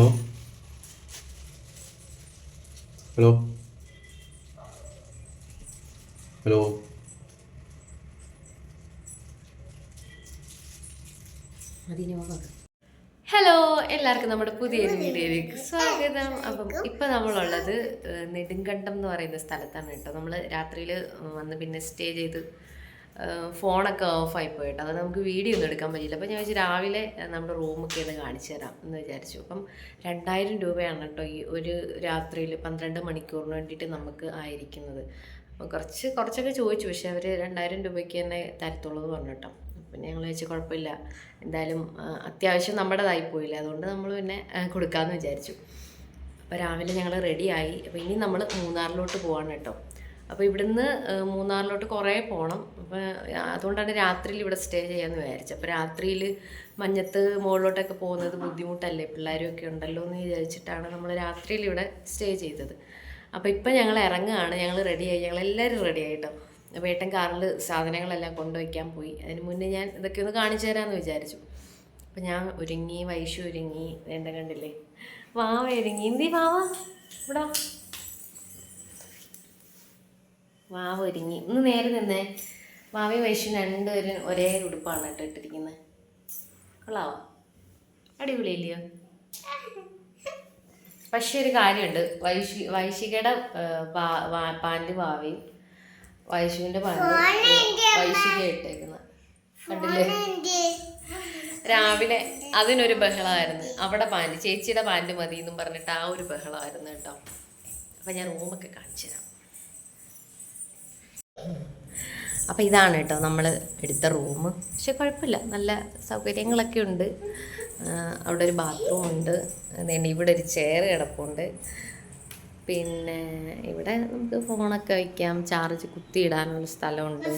Hello hello hello hello എല്ലാവർക്കും നമ്മുടെ പുതിയൊരു വീഡിയോയിലേക്ക് സ്വാഗതം. അപ്പം ഇപ്പം നമ്മളുള്ളത് നെടുങ്കണ്ടം എന്ന് പറയുന്ന സ്ഥലത്താണ് കേട്ടോ. നമ്മൾ രാത്രിയിൽ വന്ന് പിന്നെ സ്റ്റേ ചെയ്ത് ഫോണൊക്കെ ഓഫായി പോയിട്ട്. അത് നമുക്ക് വീഡിയോ ഒന്നും എടുക്കാൻ പറ്റില്ല അപ്പം ഞാൻ വെച്ച് രാവിലെ നമ്മുടെ റൂമൊക്കെ ഒന്ന് കാണിച്ചു തരാം എന്ന് വിചാരിച്ചു. അപ്പം രണ്ടായിരം രൂപയാണ് കേട്ടോ ഈ ഒരു രാത്രിയിൽ പന്ത്രണ്ട് മണിക്കൂറിന് വേണ്ടിയിട്ട് നമുക്ക് ആയിരിക്കുന്നത്. അപ്പം കുറച്ച് കുറച്ചൊക്കെ ചോദിച്ചു. പക്ഷെ അവർ രണ്ടായിരം രൂപയ്ക്ക് തന്നെ തരത്തുള്ളൂ എന്ന് പറഞ്ഞു പിന്നെ ഞങ്ങൾ വെച്ച് കുഴപ്പമില്ല. എന്തായാലും അത്യാവശ്യം നമ്മുടേതായി പോയില്ല. അതുകൊണ്ട് നമ്മൾ പിന്നെ കൊടുക്കാമെന്ന് വിചാരിച്ചു. അപ്പോൾ രാവിലെ ഞങ്ങൾ റെഡിയായി അപ്പോൾ ഇനി നമ്മൾ മൂന്നാറിലോട്ട് പോവാണ് കേട്ടോ. അപ്പോൾ ഇവിടുന്ന് മൂന്നാറിലോട്ട് കുറേ പോകണം അപ്പോൾ അതുകൊണ്ടാണ് രാത്രിയിൽ ഇവിടെ സ്റ്റേ ചെയ്യാമെന്ന് വിചാരിച്ചത്. അപ്പോൾ രാത്രിയിൽ മഞ്ഞത്ത് മുകളിലോട്ടൊക്കെ പോകുന്നത് ബുദ്ധിമുട്ടല്ലേ? പിള്ളേരൊക്കെ ഉണ്ടല്ലോ എന്ന് വിചാരിച്ചിട്ടാണ് നമ്മൾ രാത്രിയിൽ ഇവിടെ സ്റ്റേ ചെയ്തത്. അപ്പോൾ ഇപ്പം ഞങ്ങൾ ഇറങ്ങുകയാണ്. ഞങ്ങൾ റെഡിയായി ഞങ്ങൾ എല്ലാവരും റെഡിയായി കേട്ടോ അപ്പോൾ ഏട്ടൻ കാറിൽ സാധനങ്ങളെല്ലാം കൊണ്ടുവയ്ക്കാൻ പോയി. അതിന് മുന്നേ ഞാൻ ഇതൊക്കെ ഒന്ന് കാണിച്ചു തരാമെന്ന് വിചാരിച്ചു. അപ്പം ഞാൻ ഒരുങ്ങി വൈഷു ഒരുങ്ങി. വേണ്ട കണ്ടില്ലേ? വാവ ഒരുങ്ങി. എന്തി വാവ? ഇവിടെ. വാവ ഒരുങ്ങി. ഒന്ന് നേരെ നിന്നേ. വാവി വൈഷു രണ്ടുപേരും ഒരേ ഉടുപ്പാണ് കേട്ടോ ഇട്ടിരിക്കുന്നത്. കൊള്ളാവോ? അടിപൊളിയില്ലയോ? പക്ഷെ ഒരു കാര്യമുണ്ട്. വൈശി വൈശികയുടെ പാന്റ് ഭാവിയും വൈശുവിന്റെ പാന്റ് വൈശിക ഇട്ടേക്കുന്നത് കണ്ടില്ലേ? രാവിലെ അതിനൊരു ബഹളമായിരുന്നു. അവിടെ പാന്റ് ചേച്ചിയുടെ പാന്റ് മതി എന്നും പറഞ്ഞിട്ട് ആ ഒരു ബഹളമായിരുന്നു കേട്ടോ. അപ്പം ഞാൻ റൂമൊക്കെ കാണിച്ചു തരാം അപ്പം ഇതാണ് കേട്ടോ നമ്മൾ എടുത്ത റൂം. പക്ഷെ കുഴപ്പമില്ല. നല്ല സൗകര്യങ്ങളൊക്കെ ഉണ്ട്. അവിടെ ഒരു ബാത്റൂം ഉണ്ട്. അതുകൊണ്ട് ഇവിടെ ഒരു ചെയർ കിടപ്പുണ്ട്. പിന്നെ ഇവിടെ നമുക്ക് ഫോണൊക്കെ വയ്ക്കാം ചാർജ് കുത്തിയിടാനുള്ള സ്ഥലമുണ്ട്.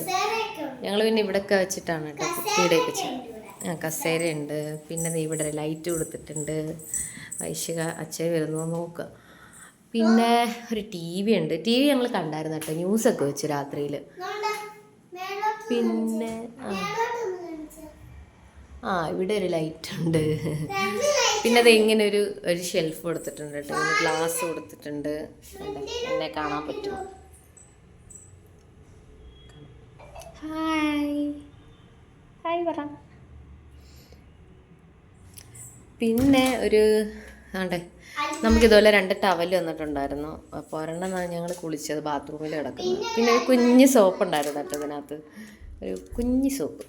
ഞങ്ങൾ പിന്നെ ഇവിടെയൊക്കെ വെച്ചിട്ടാണ് കേട്ടോ കുത്തിയിടയൊക്കെ ചെയ്യും ആ കസേരയുണ്ട്. പിന്നെ ഇവിടെ ലൈറ്റ് കൊടുത്തിട്ടുണ്ട്. വൈശിക അച്ഛൻ വരുന്നു. നോക്കുക പിന്നെ ഒരു ടി വി ഉണ്ട്. ടി വി ഞങ്ങൾ കണ്ടായിരുന്നു കേട്ടോ. ന്യൂസൊക്കെ വെച്ച് രാത്രിയിൽ പിന്നെ ആ. ഇവിടെ ഒരു ലൈറ്റ് ഉണ്ട്. പിന്നെ അത് ഇങ്ങനെ ഒരു ഒരു ഷെൽഫ് കൊടുത്തിട്ടുണ്ട് കേട്ടോ. ഇങ്ങനെ ഗ്ലാസ് കൊടുത്തിട്ടുണ്ട്? എന്നെ കാണാൻ പറ്റും ഹായ് ഹായ് പറ. പിന്നെ ഒരു ആണ്ടെ? നമുക്കിതുപോലെ രണ്ട് ടവൽ വന്നിട്ടുണ്ടായിരുന്നു. അപ്പോൾ ഒരെണ്ണം ഞങ്ങൾ കുളിച്ചത് ബാത്റൂമിൽ കിടക്കുന്നത് പിന്നെ ഒരു കുഞ്ഞ് സോപ്പ് ഉണ്ടായിരുന്നു കേട്ടോ ഇതിനകത്ത്. ഒരു കുഞ്ഞ് സോപ്പ്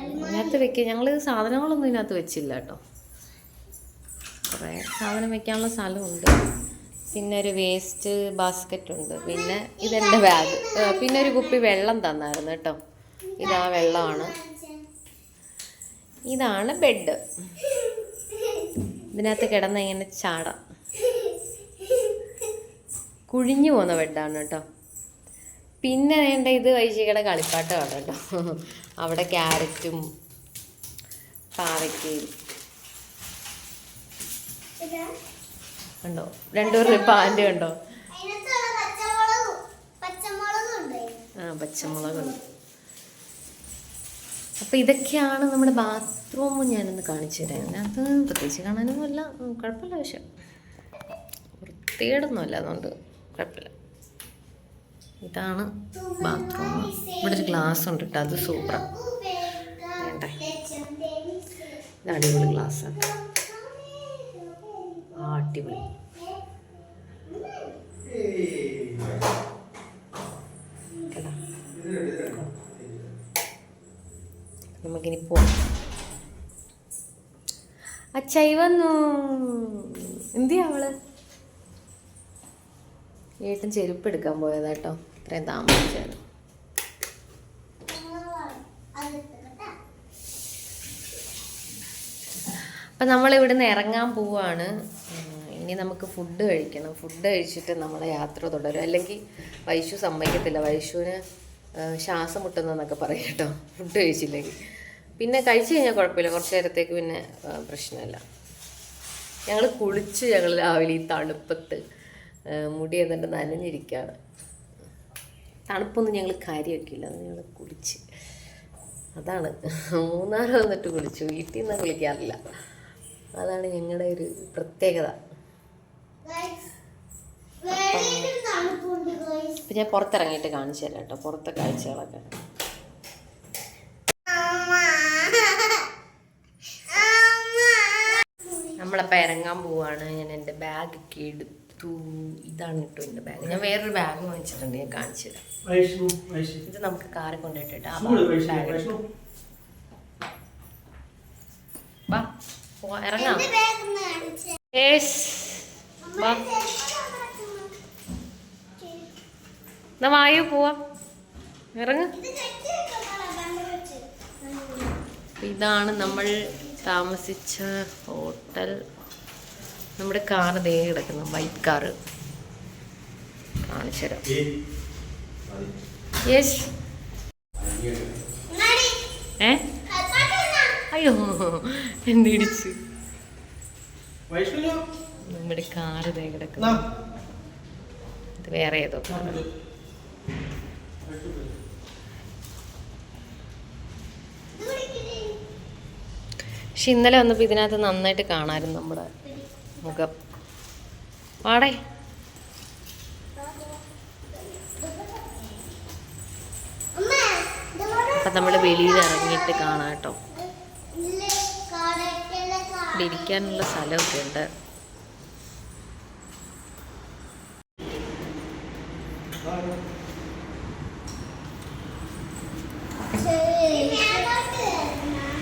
അതിനകത്ത് വെക്കുക ഞങ്ങൾ സാധനങ്ങളൊന്നും ഇതിനകത്ത് വെച്ചില്ല കേട്ടോ. കുറേ സാധനം വെക്കാനുള്ള സ്ഥലമുണ്ട് പിന്നെ ഒരു വേസ്റ്റ് ബാസ്ക്കറ്റ് ഉണ്ട്. പിന്നെ ഇതെന്റെ ബാഗ് പിന്നെ ഒരു കുപ്പി വെള്ളം തന്നായിരുന്നു കേട്ടോ. ഇതാ വെള്ളമാണ്. ഇതാണ് ബെഡ് ഇതിനകത്ത് കിടന്ന് ഇങ്ങനെ ചാടാം. കുഴിഞ്ഞു പോകുന്ന ബെഡാണ് കേട്ടോ. പിന്നെ വേണ്ട ഇത് വൈശികയുടെ കളിപ്പാട്ടമാണ് കേട്ടോ. അവിടെ ക്യാരറ്റും പാവയ്ക്കയും. കണ്ടോ? രണ്ടുപേരുടെ പാന്റെ ഉണ്ടോ. ആ പച്ചമുളകുണ്ട് അപ്പം ഇതൊക്കെയാണ് നമ്മുടെ ബാത്റൂം ഞാനൊന്ന് കാണിച്ചു തരാം. അതിനകത്ത് പ്രത്യേകിച്ച് കാണാനൊന്നുമില്ല. കുഴപ്പമില്ല പക്ഷെ. വൃത്തികേടൊന്നുമില്ല അതുകൊണ്ട് കുഴപ്പമില്ല. ഇതാണ് ബാത്റൂം ഇവിടെ ഒരു ഗ്ലാസ് ഉണ്ട് കേട്ടോ. അത് സൂപ്പറാണ് വേണ്ടേ? ഇത് അടിപൊളി ഗ്ലാസ്സാണ് അടിപൊളി. നമുക്കിനി പോവാം. അച്ചായി വന്നു എന്തിയാ അവൾ? ഏട്ടൻ ചെരുപ്പ് എടുക്കാൻ പോയതാട്ടോ ഇത്രയും താമസിച്ചായിരുന്നു അപ്പം നമ്മൾ ഇവിടുന്ന് ഇറങ്ങാൻ പോവാണ്. ഇനി നമുക്ക് ഫുഡ് കഴിക്കണം. ഫുഡ് കഴിച്ചിട്ട് നമ്മളെ യാത്ര തുടരും. അല്ലെങ്കിൽ വൈശു സമ്മതിക്കത്തില്ല. വൈശുവിന് ശ്വാസം മുട്ടുന്നതെന്നൊക്കെ പറയും കേട്ടോ. ഫുഡ് കഴിച്ചില്ലെങ്കിൽ. പിന്നെ കഴിച്ചു കഴിഞ്ഞാൽ കുഴപ്പമില്ല. കുറച്ച് നേരത്തേക്ക് പിന്നെ പ്രശ്നമില്ല. ഞങ്ങൾ കുളിച്ച് ഞങ്ങൾ രാവിലെ ഈ തണുപ്പത്ത് മുടി എന്നിട്ട് നനഞ്ഞിരിക്കുകയാണ്. തണുപ്പൊന്നും ഞങ്ങൾ കാര്യമൊക്കെയില്ല. ഞങ്ങൾ കുളിച്ച്. അതാണ്. മൂന്നാർ വന്നിട്ട് കുളിച്ചു. വീട്ടിൽ നിന്ന് കുളിക്കാറില്ല. അതാണ് ഞങ്ങളുടെ ഒരു പ്രത്യേകത. ഇപ്പം ഞാൻ പുറത്തിറങ്ങിയിട്ട് കാണിച്ചു തരാം കേട്ടോ. പുറത്തെ കാഴ്ചകളൊക്കെ. നമ്മളപ്പോൾ ഇറങ്ങാൻ പോവാണ്. ഞാൻ എന്റെ ബാഗൊക്കെ എടുത്തു. ഇതാണ് കേട്ടോ എന്റെ ബാഗ് ഞാൻ വേറൊരു ബാഗ് വാങ്ങിച്ചിട്ടുണ്ട്. ഞാൻ കാണിച്ചു തരാം. ഇത് നമുക്ക് കാറിൽ ആ വൈഷ്ണു ബാഗ് വാ ഇറങ്ങാം. യേസ് വാ. എന്നാ വായു പോവാ. ഇറങ്ങ. ഇതാണ് നമ്മൾ താമസിച്ച ഹോട്ടൽ. നമ്മുടെ കാർ ദേ കിടക്കുന്നു വൈറ്റ് കാറ് കാണിച്ചു തരാം. യെസ്. ഏ? അയ്യോ എന്തിടിച്ചു വൈഷ്ണു നമ്മുടെ കാറ് ദേ കിടക്കുന്നു. ഇത് വേറെ ഏതോ. പക്ഷെ ഇന്നലെ വന്നപ്പോൾ ഇതിനകത്ത് നന്നായിട്ട് കാണാമായിരുന്നു നമ്മുടെ മുഖം. പാടേ. അപ്പം നമ്മൾ വെളിയിൽ ഇറങ്ങിയിട്ട് കാണാം കേട്ടോ. ഇരിക്കാനുള്ള സ്ഥലമൊക്കെ ഉണ്ട്.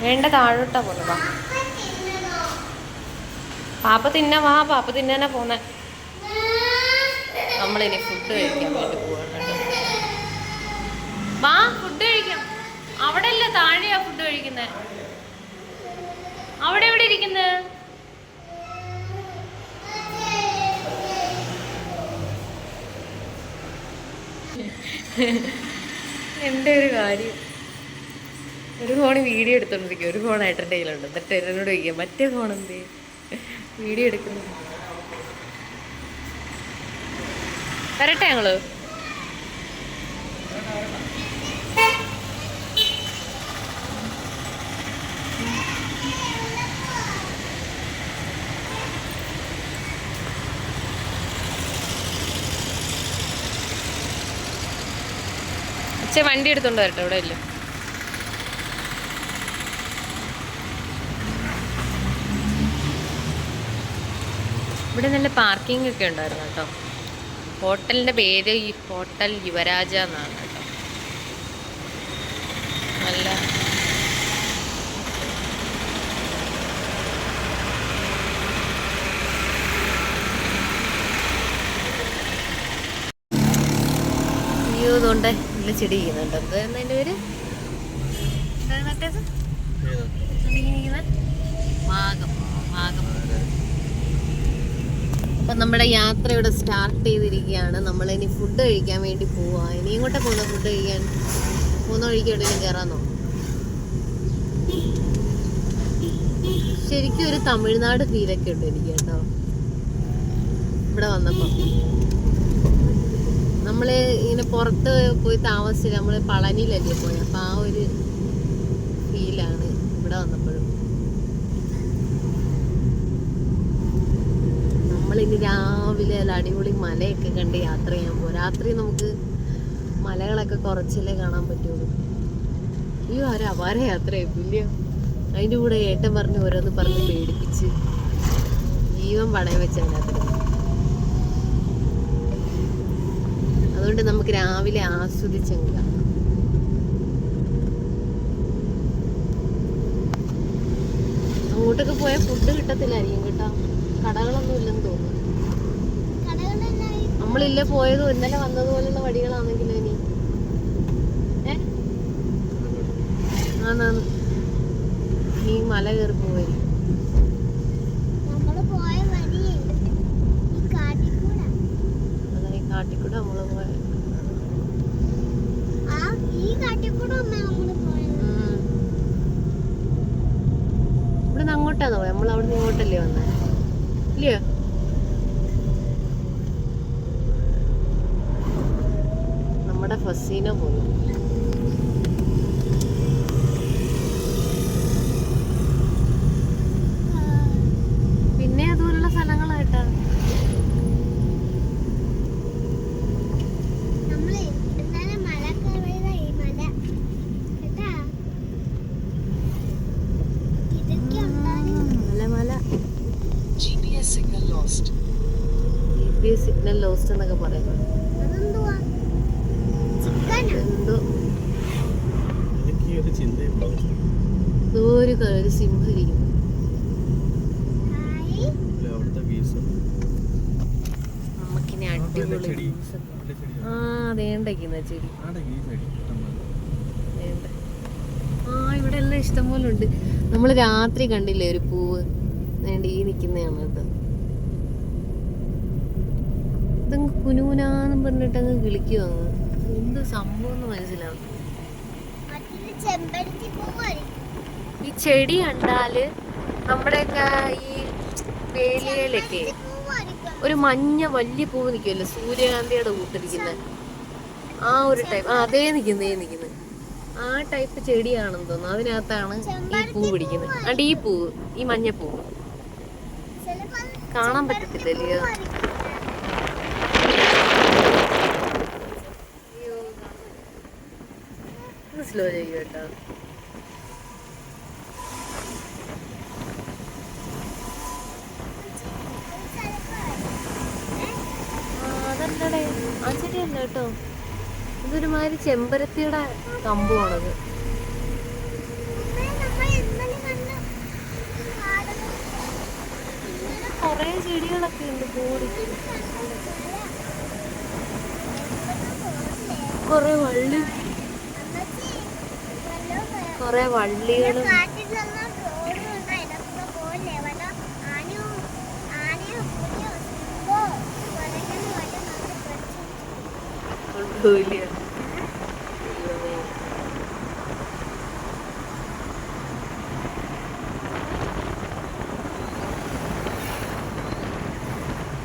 വേണ്ട താഴോട്ടാ പോന്നെ വാ. പാപ്പ തിന്ന വാ പാപ്പ തിന്നാനാ പോന്നെ. നമ്മളിനി ഫുഡ് കഴിക്കാൻ വേണ്ടി പോവാ വാ ഫുഡ് കഴിക്കാം. അവിടെ അല്ല താഴെയാ ഫുഡ് കഴിക്കുന്നത് അവിടെ എവിടെ ഇരിക്കുന്നത് എന്റെ ഒരു കാര്യം? ഒരു ഫോൺ വീഡിയോ എടുത്തോണ്ടിരിക്കും ഒരു ഫോൺ ഏട്ടന്റെ കയ്യിലുണ്ട്. എന്നിട്ട് എന്നോട് ചോദിക്കുക മറ്റേ ഫോൺ എന്ത്? വീഡിയോ എടുക്കുന്നു. വരട്ടെ ഞങ്ങൾ. വണ്ടി എടുത്തോണ്ട് വരട്ടെ ഇവിടെ ഇല്ല? ഇവിടെ നല്ല പാർക്കിംഗ് ഒക്കെ ഉണ്ടായിരുന്നു കേട്ടോ. ഹോട്ടലിന്റെ പേര് ഈ ഹോട്ടൽ യുവരാജ എന്നാണ് കേട്ടോ. നല്ല ഇതുകൊണ്ട് നല്ല ചെടി ചെയ്യുന്നുണ്ട് എന്തായിരുന്നു അതിന്റെ പേര്? എന്താണ് മറ്റേത് അപ്പം നമ്മുടെ യാത്ര ഇവിടെ സ്റ്റാർട്ട് ചെയ്തിരിക്കുകയാണ്. നമ്മൾ ഇനി ഫുഡ് കഴിക്കാൻ വേണ്ടി പോവാ. ഇനി ഇങ്ങോട്ടെ പോകുന്ന ഫുഡ് കഴിക്കാൻ? പോകുന്ന വഴിക്ക് എവിടെയെങ്കിലും കയറാന്നോ ശരിക്കും ഒരു തമിഴ്നാട് ഫീലൊക്കെ ഉണ്ട് എനിക്ക് കേട്ടോ. ഇവിടെ വന്നപ്പോൾ നമ്മൾ ഇങ്ങനെ പുറത്ത് പോയി താമസിച്ചില്ല. നമ്മൾ പളനിയിലല്ലേ പോയത് അപ്പോൾ ആ ഒരു നമ്മളിനി രാവിലെ അല്ല അടിപൊളി മലയൊക്കെ കണ്ട് യാത്ര ചെയ്യാൻ പോകും രാത്രി നമുക്ക് മലകളൊക്കെ കുറച്ചല്ലേ കാണാൻ പറ്റുള്ളൂ. അയ്യോ ആരും? അപാര യാത്രയായിപ്പില്ലയോ അതിന്റെ കൂടെ ഏട്ടൻ പറഞ്ഞ് ഓരോന്ന് പറഞ്ഞ് പേടിപ്പിച്ച് ജീവൻ പണയം വെച്ച യാത്ര അതുകൊണ്ട് നമുക്ക് രാവിലെ ആസ്വദിച്ചങ്ങ് കാണാം അങ്ങോട്ടൊക്കെ പോയാൽ ഫുഡ് കിട്ടത്തില്ലായിരിക്കും കേട്ടോ. കടകളൊന്നും ഇല്ലെന്ന് തോന്നുന്നു. നമ്മളില്ല പോയതും ഇന്നലെ വന്നതുപോലുള്ള വഴികളാണെങ്കിലും ഇനി? ആന്നാന്ന് നീ മല കയറി പോയി കാട്ടിക്കൂടെ. നമ്മൾ പോയ. ഉം. ഇവിടുന്ന് അങ്ങോട്ടാന്ന് പോയത്. നമ്മൾ അവിടെ നിന്ന് ഇങ്ങോട്ടല്ലേ വന്നത് ഇല്ലയോ നമ്മുടെ ഫസീന പോയി. ലോസ്റ്റ് എന്നൊക്കെ പറയുന്നത് ഒരു ചിന്തയുണ്ടോ എന്തോ? ഒരു ക- ഒരു സിംഹം ഇരിക്കുന്നു. ഹായ്. അവിടുത്തെ വീസ് നമുക്കിനി അടിപൊളി ആ അതേണ്ടിക്കുന്ന ചെടി. ആ ഇവിടെ എല്ലാം ഇഷ്ടംപോലെ ഉണ്ട്. നമ്മൾ രാത്രി കണ്ടില്ലേ ഒരു പൂവ് വേണ്ട ഈ നിൽക്കുന്നതാണ് കേട്ടോ ഇതങ്ങ് കുനുകുനാന്നും പറഞ്ഞിട്ട് അങ്ങ് അങ്ങ് എന്ത് സംഭവം എന്ന് മനസ്സിലാവും ഈ ചെടി കണ്ടാൽ നമ്മുടെയൊക്കെ ഈ വേലിയിലൊക്കെ ഒരു മഞ്ഞ വലിയ പൂവ് നിൽക്കുമല്ലോ സൂര്യകാന്തിയുടെ കൂട്ടിരിക്കുന്നത് ആ ഒരു ടൈപ്പ്. ആ അതേ നിൽക്കുന്നേ നിൽക്കുന്നത് ആ ടൈപ്പ് ചെടിയാണെന്ന് തോന്നുന്നു. അതിനകത്താണ് ഈ പൂ പിടിക്കുന്നത്. അണ്ട് ഈ പൂവ് ഈ മഞ്ഞ പൂവ് ചിലപ്പോൾ അത് കാണാൻ പറ്റത്തില്ലല്ലോ സ്ലോ ചെയ്യും കേട്ടോ. അതല്ലടേ ആ ചെടിയല്ല കേട്ടോ? ഇതൊരുമാതിരി ചെമ്പരത്തിയുടെ കമ്പുമാണത് കുറേ ചെടികളൊക്കെ ഉണ്ട് കൂടി കുറേ വള്ളി അമ്മച്ചി, വല്ലോ വേ- കുറേ വള്ളികളും കാട്ടിലുള്ള റോഡ് ഉണ്ട്, അതിനകത്തൂടെ പോവില്ലേ? വല്ല ആനയോ ആനയോ പുലിയോ സിംഹമോ കുരങ്ങനോ വല്ലതും നമ്മളെ വള്ളികളും കൊണ്ടുപോയില്ലേ?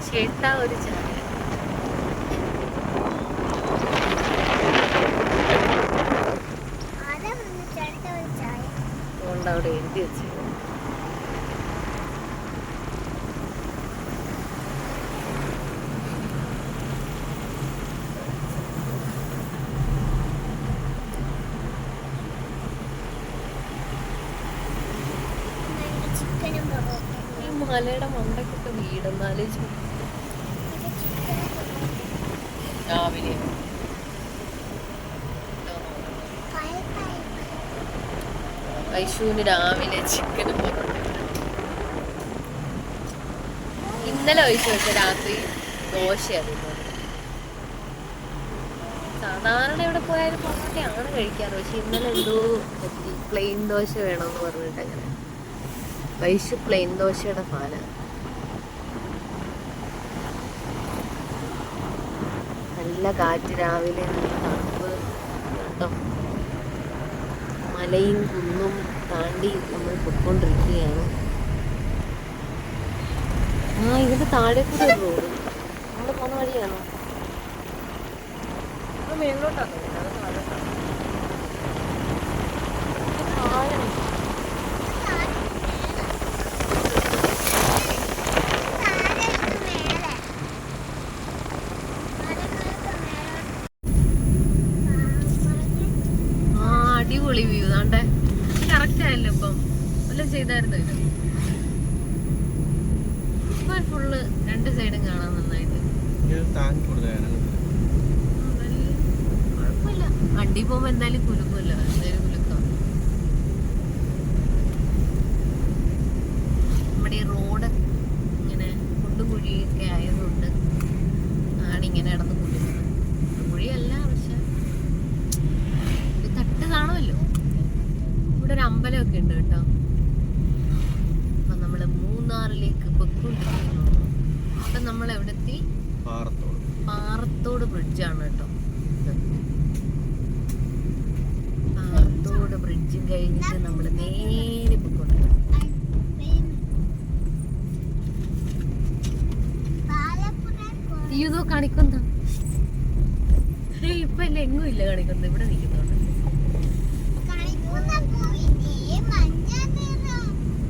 ചേട്ടാ ഒരു ചായ ആരാ വന്ന് ചേട്ടൻ ഒരു ചായ അതുകൊണ്ട് അവിടെ എഴുതി വെച്ചു രണ്ട് ചിക്കനും പൊറോട്ടയും ഈ മലയുടെ മണ്ടക്കൊക്കെ വീടെന്നാൽ രാവിലെ പായ പായ വൈഷുവിന് രാവിലെ ചിക്കൻ പൊറോട്ട ഇന്നലെ വൈഷു വെച്ച രാത്രി ദോശയായിരുന്നു സാധാരണ എവിടെ പോയാലും പൊറോട്ടയാണ് കഴിക്കാറ്. പക്ഷെ ഇന്നലെ എന്തോ പറ്റി. പ്ലെയിൻ ദോശ വേണമെന്ന് പറഞ്ഞിട്ട് അങ്ങനെ. വൈഷു പ്ലെയിൻ ദോശയുടെ ഫാനാണ് നല്ല കാറ്റ് രാവിലെ നല്ല തണുപ്പ് കേട്ടോ മലയും കുന്നും താണ്ടി നമ്മൾ പൊയ്ക്കൊണ്ടിരിക്കുകയാണ്. ആ ഇതിന്റെ താഴെ കൂടെ റോഡ് നമ്മൾ പോകുന്ന വഴിയാണോ? മേളിലോട്ടാണ് അത് താഴോട്ടാണ് ഇത് താഴെ ആ അടിപൊളി വ്യൂ താണ്ടെ കറക്റ്റ് ആയല്ലോ ഇപ്പം വല്ലതും ചെയ്തായിരുന്നു ഇത്. ഇപ്പൊ ഫുള്ള് രണ്ട് സൈഡും കാണാൻ നന്നായിട്ട്. കുഴപ്പമില്ല. വണ്ടി പോകുമ്പോ എന്തായാലും കുലുക്കുമല്ലോ എന്തായാലും കുലുക്കാം നമ്മുടെ ഈ റോഡ് ഇങ്ങനെ കുണ്ടും കുഴിയൊക്കെ ആയതുകൊണ്ട് ആണ് ഇങ്ങനെ നടന്ന് കുലുക്കുന്നത് കുഴിയല്ല പക്ഷെ ഇത് തട്ട് കാണുമല്ലോ ഇവിടെ ഒരു അമ്പലമൊക്കെ ഉണ്ട് കേട്ടോ അപ്പൊ നമ്മൾ മൂന്നാറിലേക്ക് പൊയ്ക്കൊണ്ടിരിക്കുന്നു അപ്പൊ നമ്മൾ എവിടെത്തി പാറത്തോട് പാറത്തോട് ബ്രിഡ്ജാണ് കേട്ടോ ഇത്. പാറത്തോട് ബ്രിഡ്ജും കഴിഞ്ഞിട്ട് നമ്മൾ നേരെ പൊയ്ക്കൊണ്ടിരിക്കും ഇതോ കാണിക്കുന്ന ഇപ്പൊ എങ്ങും ഇല്ല കാണിക്കുന്നത്. ഇവിടെ നിൽക്കുന്നുണ്ട്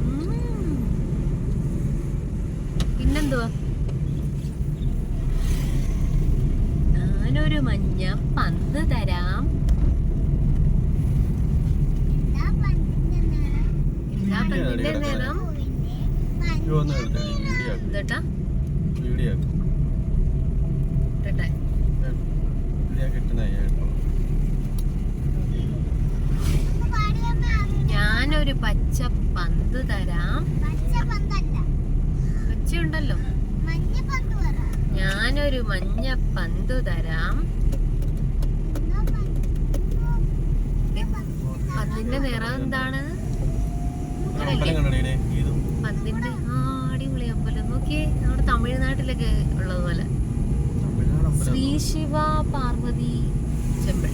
ഉം. പിന്നെന്തുവാ ഞാനൊരു മഞ്ഞ പന്ത് തരാം എന്താ പന്തിന്റെ നേരം വീഡിയോ എന്താട്ടാ വീഡിയോ ഞാൻ കിട്ടുന്ന കേട്ടോ ഒന്ന് പാടിയമ്മ ഞാനൊരു പച്ച പന്ത് തരാം പച്ച പന്തല്ല പച്ചയുണ്ടല്ലോ മഞ്ഞ പന്ത് പറ ഞാനൊരു മഞ്ഞ പന്ത് തരാം എന്നാ പന്ത് പന്തിന്റെ നിറം എന്താണ്? പന്തിന്റെ ആ അടിപൊളി അമ്പലം. നോക്കിയേ നമ്മുടെ തമിഴ്നാട്ടിലൊക്കെ ഉള്ളതുപോലെ. ശ്രീ ശിവ പാർവതി ചെമ്പൽ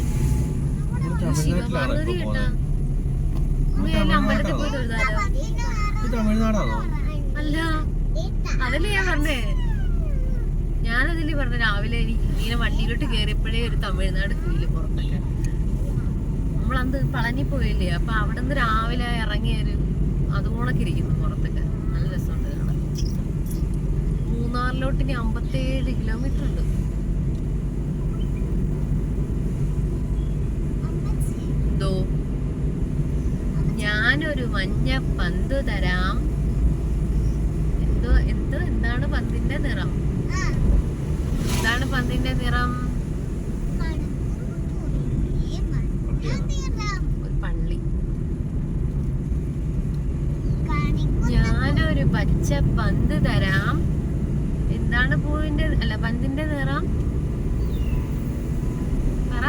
ശിവ പാർവതി കേട്ടാ. അമ്പലത്തിൽ പോയി തൊഴുതാലോ? അല്ല അതല്ലേ ഞാൻ പറഞ്ഞേ. ഞാനതിൽ പറഞ്ഞ രാവിലെ എനിക്ക് ഇങ്ങനെ വണ്ടിയിലോട്ട് കയറിയപ്പോഴേ ഒരു തമിഴ്നാട് ഫീൽ പുറത്തൊക്കെ. നമ്മളന്ന് പളനി പോയില്ലേ അപ്പൊ അവിടെ നിന്ന് രാവിലെ ഇറങ്ങിയൊരു അതുപോലൊക്കെ ഇരിക്കുന്നു പുറത്തൊക്കെ. നല്ല രസമുണ്ട് മൂന്നാറിലോട്ട് ഇനി അമ്പത്തേഴ് കിലോമീറ്റർ ഉണ്ട്. എന്തോ ഞാനൊരു മഞ്ഞ പന്ത് തരാം. എന്തോ എന്തോ എന്താണ് പന്തിന്റെ നിറം? എന്താണ് പന്തിന്റെ നിറം ഒരു പള്ളി ഞാനൊരു പന്ത് തരാം. എന്താണ് പൂവിന്റെ അല്ല പന്തിന്റെ നിറം പറ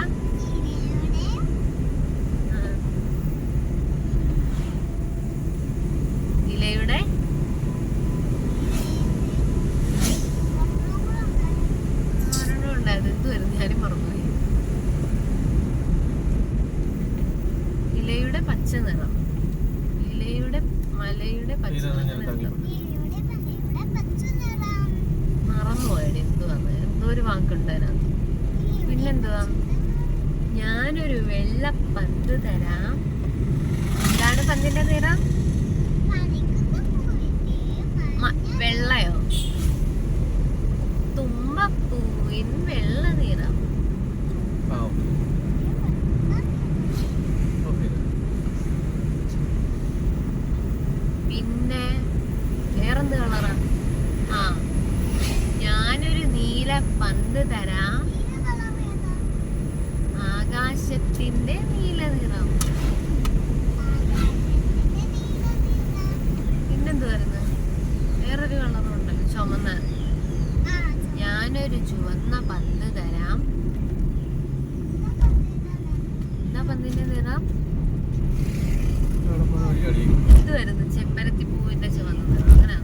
ആ. ഇലയുടെ ഒരെണ്ണം ഉണ്ടായിരുന്നു എന്തുവായിരുന്നു ഞാനും മറന്നുപോയി ഇലയുടെ പച്ച നിറം ഇലയുടെ മലയുടെ പച്ച ഇതാണ് ഞാൻ നിറം തങ്ങി മറന്നുപോയത് എന്തുവാന്ന് എന്തോ ഒരു വാക്കുണ്ട് അതിനകത്ത് പിന്നെന്തുവാ ഞാനൊരു വെള്ള പന്ത് തരാം എന്താണ് പന്തിന്റെ നിറം മ- വെള്ളയോ തുമ്പപ്പൂവിൻ വെള്ള നിറം പാവം ഓക്കെ പിന്നെ വേറെന്ത് കളറാ ആ ഞാനൊരു നീല പന്ത് തരാം ആകാശത്തിന്റെ നീല നിറം പിന്നെന്ത് വരുന്നത് വേറൊരു കളറും ഉണ്ടല്ലോ ചുമന്ന ഞാനൊരു ചുവന്ന പന്ത് തരാം എന്താ പന്തിന്റെ നിറം അവിടെ പോകുന്ന വഴി അടി ഇത് വരുന്നു ചെമ്പരത്തി പൂവിന്റെ ചുവന്ന നിറം അങ്ങനെയാണോ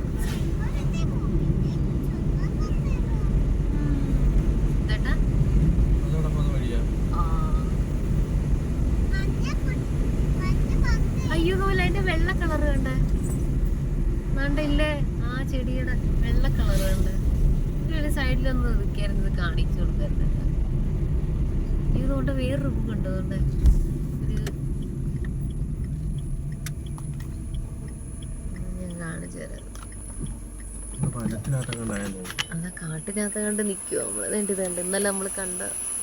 ഇതേട്ടാ അതവിടെ പോകുന്ന വഴിയാ ആ അയ്യോ പോലെ അതിന്റെ വെള്ള കളർ കണ്ടേ വേണ്ടില്ലേ? ആ ചെടിയുടെ വെള്ള കളർ കണ്ടേ ഒരു സൈഡിലൊന്ന് നിൽക്കായിരുന്നു കാണിച്ചു കൊടുക്കാറുണ്ട് ഇതുകൊണ്ട് വേറൊരു ബുക്ക് ഉണ്ട് അതുകൊണ്ട് ഒരു ഞാൻ കാണിച്ചു തരാം. അതാ കാട്ടിനകത്ത് കണ്ട് നിൽക്കുമോ നമ്മൾ വേണ്ടി. ഇതുണ്ട് ഇന്നലെ നമ്മൾ കണ്ട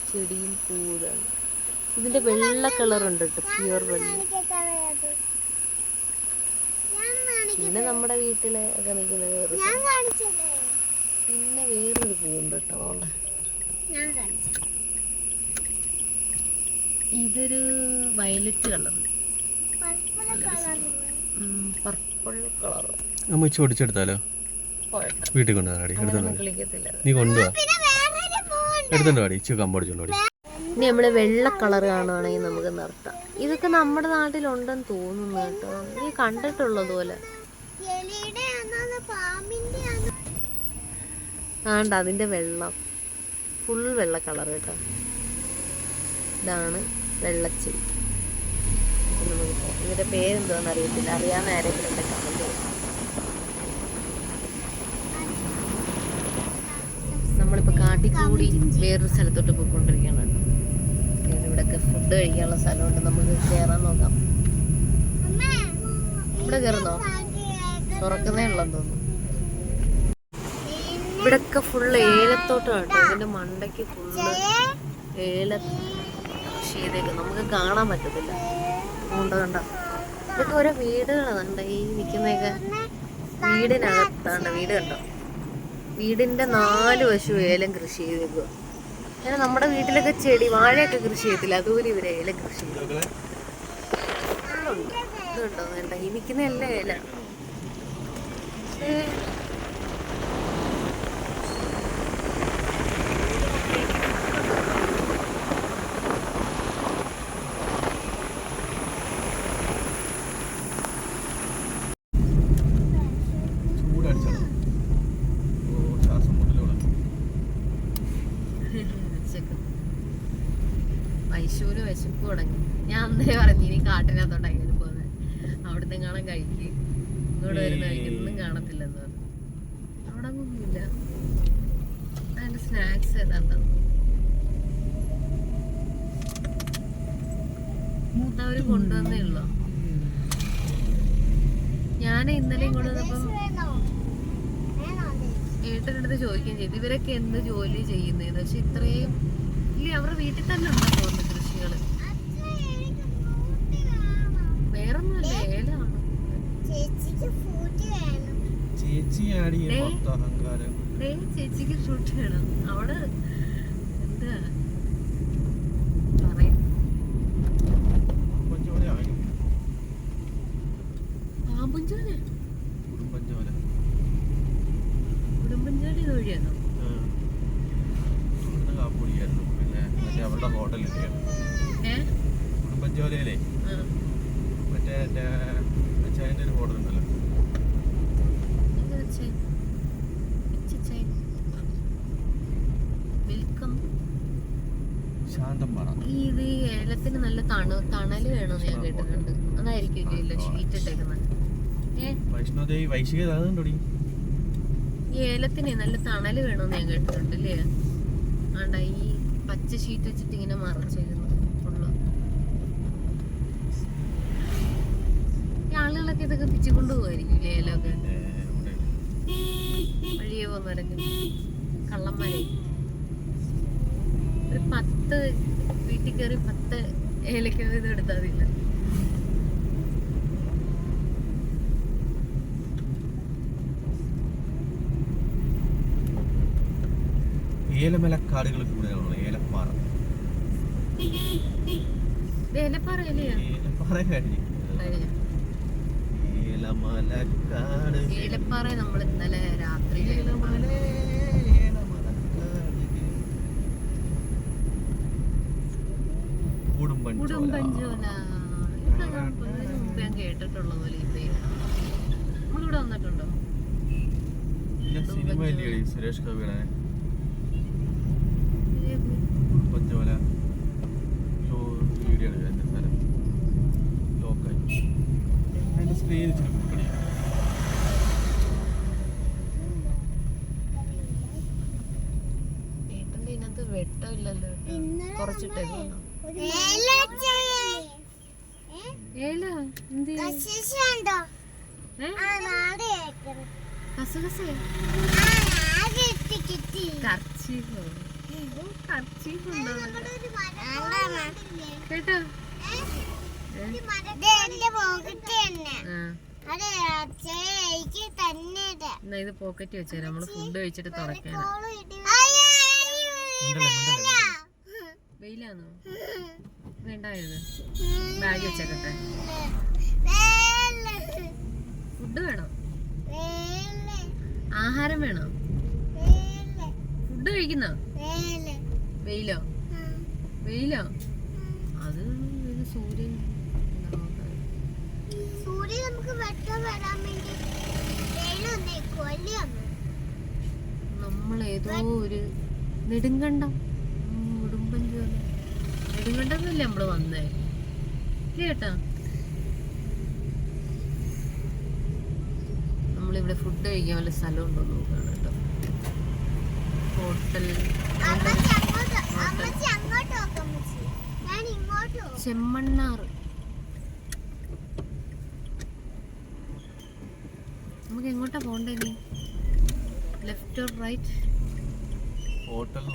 ചെടിയും പൂതാണ് ഇതിന്റെ വെള്ള കളർ ഉണ്ട് കേട്ടോ പ്യുവർ വെള്ള. പിന്നെ നമ്മുടെ വീട്ടിലെ ഒക്കെ നിൽക്കുന്ന വേറെ പിന്നെ വേറൊരു പൂവുണ്ട് കേട്ടോ അതുകൊണ്ട്. ഞാൻ കാണിച്ചു ഇതൊരു violet colour purple colour purple colour അമ്മ ഇച്ച് ഒടിച്ചെടുത്താലോ പോയിട്ട് വീട്ടിൽ കൊണ്ടുവരാടി നീ കൊണ്ടുപോവാ എടുത്തോണ്ട് ഇച്ചു കമ്പടിച്ചോണ്ട് ഇനി നമ്മൾ വെള്ള കളർ കാണുവാണെങ്കിൽ നമുക്ക് നിർത്താം. ഇതൊക്കെ നമ്മുടെ നാട്ടിലുണ്ടെന്ന് തോന്നുന്നു കേട്ടോ. നീ കണ്ടിട്ടുള്ളതുപോലെ. ആണ്ട് അതിന്റെ വെള്ളം. ഫുൾ വെള്ള കളർ കേട്ടോ. ഇതാണ് വെള്ളച്ചെടി നമുക്ക് പോകാം. ഇതിന്റെ പേരെന്തോന്ന് അറിയത്തില്ല. അറിയാവുന്ന ആരെങ്കിലും ഉണ്ടെങ്കിൽ കമന്റ് നമ്മളിപ്പോൾ നമ്മളിപ്പോ കാട്ടിക്കൂടി വേറൊരു സ്ഥലത്തോട്ട് പോയിക്കൊണ്ടിരിക്കുകയാണ്. ഇവിടെയൊക്കെ ഫുഡ് കഴിക്കാനുള്ള സ്ഥലമുണ്ട്. നമുക്ക് കയറാൻ നോക്കാം. ഇവിടെ കയറുന്നോ തുറക്കുന്നേ ഉള്ളെന്ന് തോന്നുന്നു. ഇവിടൊക്കെ ഫുള്ള് ഏലത്തോട്ടം കേട്ടോ. ഇതിന്റെ മണ്ടയ്ക്ക് ഫുള്ള് ഏല കൃഷി ചെയ്തേക്കും നമുക്ക് കാണാൻ പറ്റത്തില്ല. ഉണ്ട് കണ്ട? ഇതൊക്കെ ഓരോ വീടുകളാണ്. ഈ നിൽക്കുന്നതൊക്കെ വീടിനകത്താണ്. വീട് കണ്ടോ? വീടിന്റെ നാല് വശവും ഏലം കൃഷി ചെയ്തേക്കുക അങ്ങനെ നമ്മുടെ വീട്ടിലൊക്കെ ചെടി വാഴയൊക്കെ കൃഷി ചെയ്യത്തില്ല. അതുപോലെ ഇവരെ ഏലം കൃഷി ചെയ്തു. ഇതുണ്ടോ? വേണ്ട. ഈ നിൽക്കുന്ന എല്ലാ ഇല ഏ. ചൂടടിച്ചാണ് ഓ ശ്വാസം മുട്ടലോടെ ഉച്ചയ്ക്ക്. വൈശൂര് വിശപ്പ് തുടങ്ങി ഞാൻ അന്നേ പറഞ്ഞു ഇനി കാട്ടിനകത്തോട്ടാണ് ഇങ്ങനെ പോകുന്നത് അവിടുന്ന് കാണാൻ കഴിക്ക് ഇങ്ങോട്ട് വരുന്ന ഒന്നും കാണത്തില്ലെന്ന് പറഞ്ഞു അവിടെ ഒന്നുമില്ല അതിന്റെ ഏതാണ്ടോ അവർ കൊണ്ടുവന്നേ ഉള്ളു. ഞാൻ ഇന്നലെ ഇങ്ങോട്ട് വന്നപ്പം അത്? ചോദിക്കുകയും ചെയ്തു. ഇവരൊക്കെ എന്ത് ജോലി ചെയ്യുന്നത് പക്ഷെ ഇത്രയും ഇല്ല അവരുടെ വീട്ടിൽ തന്നെ ഉണ്ടെന്ന് തോന്നുന്നു കൃഷികൾ. വേറൊന്നുമല്ല ഏലാണ് ചേച്ചിക്ക് ചേച്ചിക്ക് ഷൂട്ട് ചെയ്യണം. അവിടെ എന്താ പറയും കുടുംബഞ്ചോല ആയി പാമ്പുംചോല കുടുംബഞ്ചോല ഉടുമ്പൻചോല ഇത് വഴിയാണോ ഇവിടുന്ന് കാപ്പുടിയായിരുന്നു പിന്നെ മറ്റേ അവരുടെ ഹോട്ടലില്ലേ ഏ കുടുംബഞ്ചോലയിലെ ആ. മറ്റേ അച്ചായന്റെ ഒരു ഹോട്ടൽ ഉണ്ടല്ലോ എന്ത് വെച്ചേ? വെച്ചേ. വെൽക്കം ശാന്തം പറ ഈ ഇത് ഏലത്തിന് നല്ല തണു തണൽ വേണമെന്ന് ഞാൻ കേട്ടിട്ടുണ്ട്. അതായിരിക്കും ഇല്ല ഷീറ്റ് ഇട്ടേക്കുന്നത് വൈഷ്ണോദേവി വൈശിക ഈ ഏലത്തിന് നല്ല തണൽ വേണമെന്ന് ഞാൻ കേട്ടിട്ടുണ്ട് അല്ലേ ആണ്ട ഈ പച്ച ഷീറ്റ് വെച്ചിട്ട് ഇങ്ങനെ മറച്ചിരുന്നു ആളുകളൊക്കെ ഇതൊക്കെ പിച്ചുകൊണ്ട് പോകായിരിക്കും ഏലമൊക്കെ? വഴിയെ പോകുന്നവരൊക്കെ. കള്ളന്മാരെ. ഒരു പത്ത് വീട്ടിൽ കയറി പത്ത് ഏലക്ക ഇത് എടുത്താൽ മതില്ല ഏലമലക്കാടുകൾ കൂടുതലുള്ള ഏലപ്പാറ. ഏലപ്പാറ ഇല്ലയോ ഏലപ്പാറ കഴിഞ്ഞു. കഴിഞ്ഞു. ഏലമലക്കാട്. ഏലപ്പാറ നമ്മൾ ഇന്നലെ രാത്രി ഏലമല ഏലമലക്കാട് ഉടുമ്പൻചോല ഇവിടെ ഞാൻ മുമ്പ് ഞാൻ കേട്ടിട്ടുള്ള പോലെ ഈ പേര് നമ്മളിവിടെ വന്നിട്ടുണ്ടോ? സിനിമ സുരേഷ് കവിയുടെ ഉടുമ്പൻചോല ലോ വീഡിയോ എടുക്കാൻ സ്ഥലം? ലോക്കായി അതിന്റെ സ്ക്രീൻ ഇതിനകത്ത് വെട്ടമില്ലല്ലോ കുറച്ചിട്ടേക്കുന്നു ഏലച്ചേ. ഏല എന്ത് കശിശുണ്ടോ? ഏ ആ, നാട് കേക്കണം. കസകസേ ആ, നാട് കിട്ടി, കിട്ടി. കർച്ചീഫോ കർച്ചീഫ് ഉണ്ടോ നമ്മുടെ ഒരു മരം കണ്ടില്ലേ? കേട്ടോ ഏ? ഏ? ഒരു മരം ഇത് എന്റെ പോക്കറ്റ് തന്നെ ആ അതെ അച്ഛേ എനിക്ക് തന്നെ ഇത്. എന്നാ ഇത് പോക്കറ്റ് വെച്ചേരാം. നമ്മൾ ഫുഡ് കഴിച്ചിട്ട് തുറക്കാൻ വെയിലാണോ വേണ്ടായത് ബാഗ് വെച്ചേക്കട്ടെ. ഫുഡ് വേണം? ആഹാരം വേണോ? ഫുഡ് കഴിക്കുന്ന. വെയിലോ. വെയിലോ? അത് സൂര്യൻ സൂര്യൻ നമുക്ക് വരാൻ വേണ്ടി നമ്മൾ ഏതോ ഒരു നെടുങ്കണ്ടം. ഉടുമ്പൻ നെടുങ്കണ്ടം എന്നല്ലേ നമ്മൾ വന്നേ? കേട്ടോ നമ്മളിവിടെ ഫുഡ് കഴിക്കാൻ വല്ല സ്ഥലം ഉണ്ടോ നോക്കുകയാണ് കേട്ടോ. ഹോട്ടൽ അമ്മച്ചി അങ്ങോട്ട് അമ്മച്ചി അമ്മച്ചി. ഞാൻ ഇങ്ങോട്ട് നോക്കാം ചെമ്മണ്ണാറ് നമുക്ക് എങ്ങോട്ടാ പോണ്ടേ നീ left or right hotel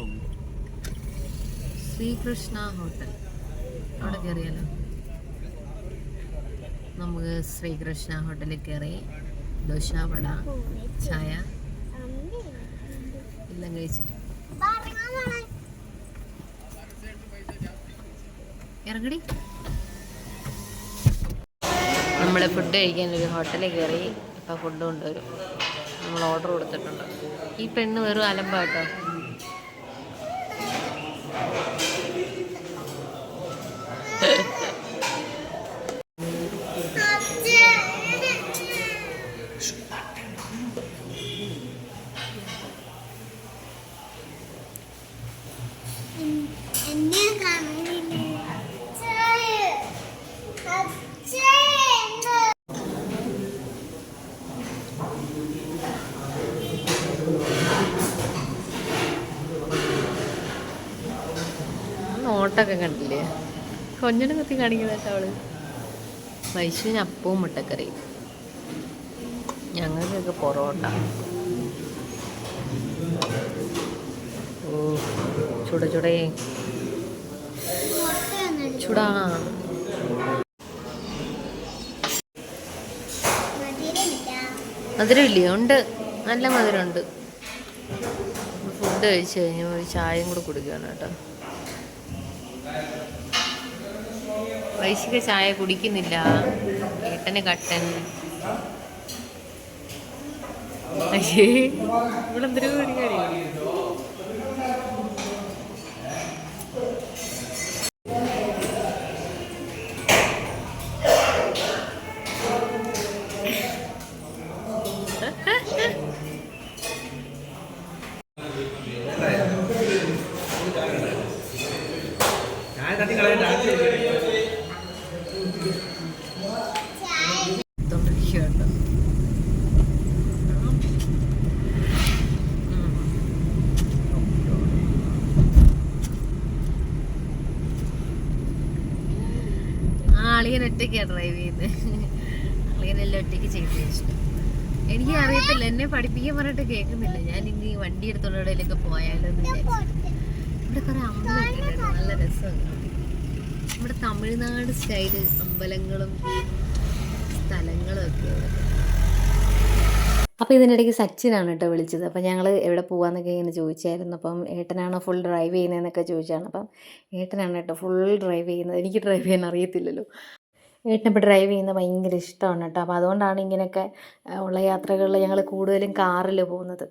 Srikrishna hotel അവിടെ കയറിയാലോ നമുക്ക് ശ്രീകൃഷ്ണ ഹോട്ടലിൽ കയറി ദോശ വട ചായ. എല്ലാം കഴിച്ചിട്ട്. ഇറങ്ങടി. നമ്മൾ ഫുഡ് കഴിക്കാൻ ഒരു ഹോട്ടലിൽ കയറി ഇപ്പോൾ ഫുഡ് കൊണ്ടുവരും. നമ്മൾ ഓർഡർ കൊടുത്തിട്ടുണ്ട്. ഈ പെണ്ണ് വെറും അലമ്പാട്ടോ നോട്ടൊക്കെ കണ്ടില്ലേ? കൊഞ്ഞിനെ കുത്തി കാണിക്കുന്നേട്ടാ അവൾ. വൈശുവിന് അപ്പവും മുട്ടക്കറി ഞങ്ങൾക്കൊക്കെ പൊറോട്ട. ഓ ചുട ചുടേ. ചുടാ. മധുരമില്ലേ? ഉണ്ട്. നല്ല മധുരമുണ്ട്. ഫുഡ് കഴിച്ച് കഴിഞ്ഞ് ഒരു ചായയും കൂടെ കുടിക്കുകയാണ് കേട്ടോ വൈശിക ചായ കുടിക്കുന്നില്ല. ഏട്ടന് കട്ടൻ. അയ്യേ ഇവളെന്തൊരു ഞാൻ തട്ടി കളയണ്ട തൊണ്ടിരിക്കുക കേട്ടോ ആ അളിയൻ ഒറ്റയ്ക്കാണ് ഡ്രൈവ് ചെയ്യുന്നത് അളിയനെല്ലാം ഒറ്റയ്ക്ക് ചെയ്ത് ഇഷ്ടം എനിക്ക് അറിയത്തില്ല എന്നെ പഠിപ്പിക്കാൻ പറഞ്ഞിട്ട് കേൾക്കുന്നില്ല ഞാൻ ഇനി വണ്ടി എടുത്തോണ്ട് എവിടെയെങ്കിലൊക്കെ പോയാലോ എന്ന് വിചാരിച്ചു ഇവിടെ കുറെ അമ്പലമൊക്കെ ഉണ്ട് കേട്ടോ. നല്ല രസമുണ്ട് നമ്മുടെ തമിഴ്നാട് സ്റ്റൈൽ അമ്പലങ്ങളും സ്ഥലങ്ങളും ഒക്കെ. അപ്പോൾ ഇതിനിടയ്ക്ക് സച്ചിനാണ് കേട്ടോ വിളിച്ചത്. അപ്പോൾ ഞങ്ങൾ എവിടെ പോകാമെന്നൊക്കെ ഇങ്ങനെ ചോദിച്ചായിരുന്നു. അപ്പം ഏട്ടനാണോ ഫുൾ ഡ്രൈവ് ചെയ്യുന്നതെന്നൊക്കെ ചോദിച്ചാണ്. അപ്പം ഏട്ടനാണ് കേട്ടോ ഫുൾ ഡ്രൈവ് ചെയ്യുന്നത്. എനിക്ക് ഡ്രൈവ് ചെയ്യാൻ അറിയത്തില്ലല്ലോ. ഏട്ടനിപ്പോൾ ഡ്രൈവ് ചെയ്യുന്നത് ഭയങ്കര ഇഷ്ടമാണ് കേട്ടോ. അപ്പോൾ അതുകൊണ്ടാണ് ഇങ്ങനെയൊക്കെ ഉള്ള യാത്രകളിൽ ഞങ്ങൾ കൂടുതലും കാറിൽ പോകുന്നത്.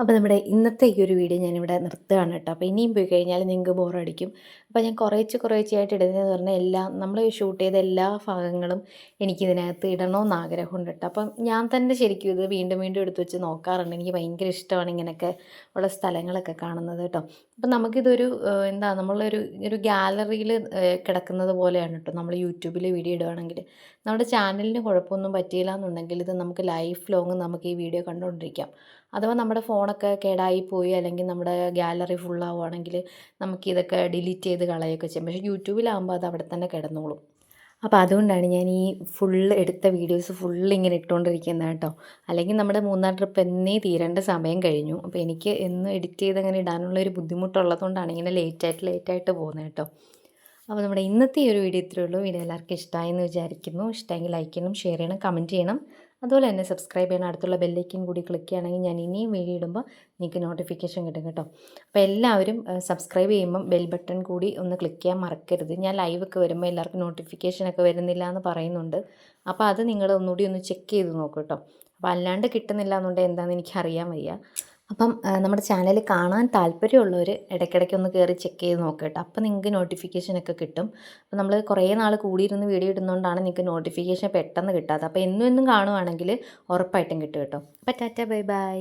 അപ്പോൾ നമ്മുടെ ഇന്നത്തെ ഈ ഒരു വീഡിയോ ഞാനിവിടെ നിർത്തുകയാണ് കേട്ടോ. അപ്പോൾ ഇനിയും പോയി കഴിഞ്ഞാൽ നിങ്ങൾക്ക് ബോറടിക്കും. അപ്പോൾ ഞാൻ കുറേച്ച് കുറേശ്ശെയായിട്ട് ഇടുന്നതെന്ന് പറഞ്ഞാൽ എല്ലാം നമ്മൾ ഷൂട്ട് ചെയ്ത എല്ലാ ഭാഗങ്ങളും എനിക്കിതിനകത്ത് ഇടണമെന്ന് ആഗ്രഹമുണ്ട് കേട്ടോ. അപ്പം ഞാൻ തന്നെ ശരിക്കും ഇത് വീണ്ടും വീണ്ടും എടുത്തു വെച്ച് നോക്കാറുണ്ട്. എനിക്ക് ഭയങ്കര ഇഷ്ടമാണ് ഇങ്ങനെയൊക്കെ ഉള്ള സ്ഥലങ്ങളൊക്കെ കാണുന്നത് കേട്ടോ. അപ്പം നമുക്കിതൊരു എന്താ നമ്മളൊരു ഒരു ഗാലറിയിൽ കിടക്കുന്നത് പോലെയാണ് കേട്ടോ. നമ്മൾ യൂട്യൂബിൽ വീഡിയോ ഇടുകയാണെങ്കിൽ. നമ്മുടെ ചാനലിന് കുഴപ്പമൊന്നും പറ്റിയില്ല എന്നുണ്ടെങ്കിൽ ഇത് നമുക്ക് ലൈഫ് ലോങ് നമുക്ക് ഈ വീഡിയോ കണ്ടുകൊണ്ടിരിക്കാം. അഥവാ നമ്മുടെ ഫോണൊക്കെ കേടായി പോയി അല്ലെങ്കിൽ നമ്മുടെ ഗാലറി ഫുള്ളാവുകയാണെങ്കിൽ നമുക്ക് ഇതൊക്കെ ഡിലീറ്റ് ചെയ്ത് കളയുകയൊക്കെ ചെയ്യും. പക്ഷേ യൂട്യൂബിലാകുമ്പോൾ അത് അവിടെ തന്നെ കിടന്നോളും. അപ്പോൾ അതുകൊണ്ടാണ് ഞാൻ ഈ ഫുള്ള് എടുത്ത വീഡിയോസ് ഫുള്ള് ഇങ്ങനെ ഇട്ടുകൊണ്ടിരിക്കുന്നത് കേട്ടോ. അല്ലെങ്കിൽ നമ്മുടെ മൂന്നാം ട്രിപ്പ് എന്നേ തീരേണ്ട സമയം കഴിഞ്ഞു. അപ്പോൾ എനിക്ക് എന്ന് എഡിറ്റ് ചെയ്ത് അങ്ങനെ ഇടാനുള്ള ഒരു ബുദ്ധിമുട്ടുള്ളതുകൊണ്ടാണ് ഇങ്ങനെ ലേറ്റായിട്ട് ലേറ്റായിട്ട് പോകുന്നത് കേട്ടോ. അപ്പോൾ നമ്മുടെ ഇന്നത്തെ ഈ ഒരു വീഡിയോ ഇത്രയേ ഉള്ളൂ. വീഡിയോ എല്ലാവർക്കും ഇഷ്ടമായി എന്ന് വിചാരിക്കുന്നു. ഇഷ്ടമെങ്കിൽ ലൈക്ക് ചെയ്യണം ഷെയർ ചെയ്യണം കമന്റ് ചെയ്യണം. അതുപോലെ തന്നെ സബ്സ്ക്രൈബ് ചെയ്യണം. അടുത്തുള്ള ബെല്ലൈക്കൻ കൂടി ക്ലിക്ക് ചെയ്യുകയാണെങ്കിൽ ഞാൻ ഇനിയും വീഡിയോ ഇടുമ്പോൾ നിങ്ങൾക്ക് നോട്ടിഫിക്കേഷൻ കിട്ടും കേട്ടോ. അപ്പോൾ എല്ലാവരും സബ്സ്ക്രൈബ് ചെയ്യുമ്പം ബെൽ ബട്ടൺ കൂടി ഒന്ന് ക്ലിക്ക് ചെയ്യാൻ മറക്കരുത്. ഞാൻ ലൈവൊക്കെ വരുമ്പോൾ എല്ലാവർക്കും നോട്ടിഫിക്കേഷനൊക്കെ വരുന്നില്ല എന്ന് പറയുന്നുണ്ട്. അപ്പോൾ അത് നിങ്ങൾ ഒന്നുകൂടി ഒന്ന് ചെക്ക് ചെയ്ത് നോക്കൂ കേട്ടോ. അപ്പോൾ അല്ലാണ്ട് കിട്ടുന്നില്ല എന്നുണ്ടെങ്കിൽ എന്താണെന്ന് എനിക്ക് അറിയാൻ വയ്യ. അപ്പം നമ്മുടെ ചാനൽ കാണാൻ താല്പര്യമുള്ളവർ ഇടയ്ക്കിടയ്ക്ക് ഒന്ന് കയറി ചെക്ക് ചെയ്ത് നോക്കുക കേട്ടോ. അപ്പോൾ നിങ്ങൾക്ക് നോട്ടിഫിക്കേഷനൊക്കെ കിട്ടും. അപ്പോൾ നമ്മൾ കുറേ നാൾ കൂടിയിരുന്ന് വീഡിയോ ഇടുന്നതുകൊണ്ടാണ് നിങ്ങൾക്ക് നോട്ടിഫിക്കേഷൻ പെട്ടെന്ന് കിട്ടാത്തത്. അപ്പോൾ എന്നും എന്നും കാണുവാണെങ്കിൽ ഉറപ്പായിട്ടും കിട്ടും കേട്ടോ. അപ്പോൾ ടാറ്റ ബൈ ബൈ.